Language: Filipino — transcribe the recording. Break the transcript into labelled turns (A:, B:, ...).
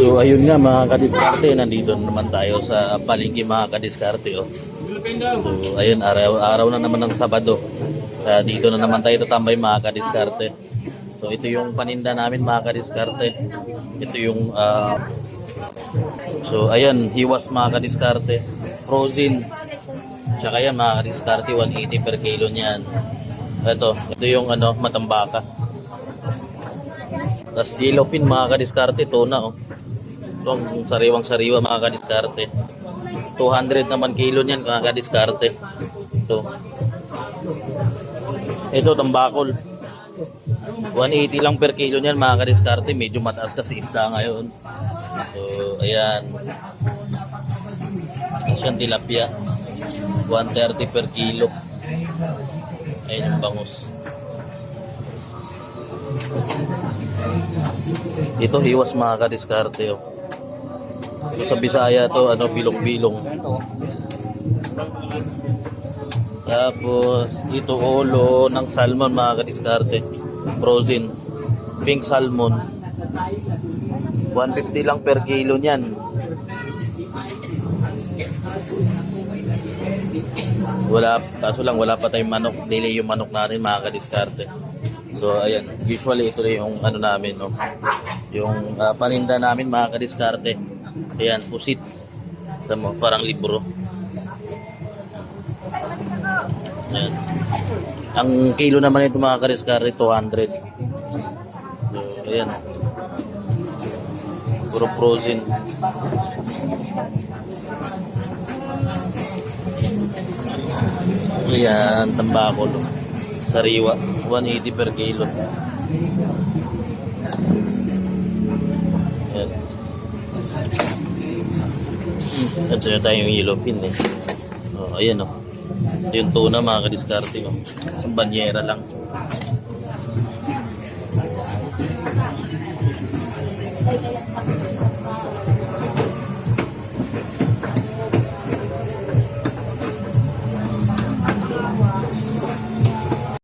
A: So ayun nga mga kadiskarte, nandito na naman tayo sa palengke mga kadiskarte. Oh. So ayun, araw, araw na naman ng Sabado. Kaya dito na naman tayo tatambay mga kadiskarte. So ito yung paninda namin mga kadiskarte. Ito yung ah, So ayan, hiwas mga kadiskarte. Frozen. Tsaka yan mga kadiskarte, 180 per kilo niyan. Ito, ito yung ano, matambaka. Tapos yellowfin mga kadiskarte, tuna oh. Itong sariwang sariwa mga kadiskarte. 200 naman kilo niyan mga kadiskarte. Ito. Ito, tambakol. 180 lang per kilo niyan mga kadiskarte. Medyo mataas kasi isda ngayon. So, ayan. Yung tilapia. 130 per kilo. Ayan yung bangus. Ito hiwas mga kadiskarte. Oh. Ito sa Bisaya to, ano, bilong-bilong. Tapos, ito ulo ng salmon mga kadiskarte. Frozen. Pink salmon. 150 lang per kilo niyan. Wala, kaso lang wala pa tayong manok. Delay yung manok natin mga kadiskarte. So ayan, usually ito na yung ano namin, no. Yung ah, paninda namin mga kadiskarte. Ayan, pusit. Tama, parang libro. Ayan. Ang kilo naman ito mga kadiskarte, 200. So, ayan. Puro frozen. Ayan, tambako. No? Sariwa, 180 per kilo. Ito na tayong yellowfin eh. Oh, ayan oh. Yung tuna mga kadiskarte. Oh. Isang banyera lang.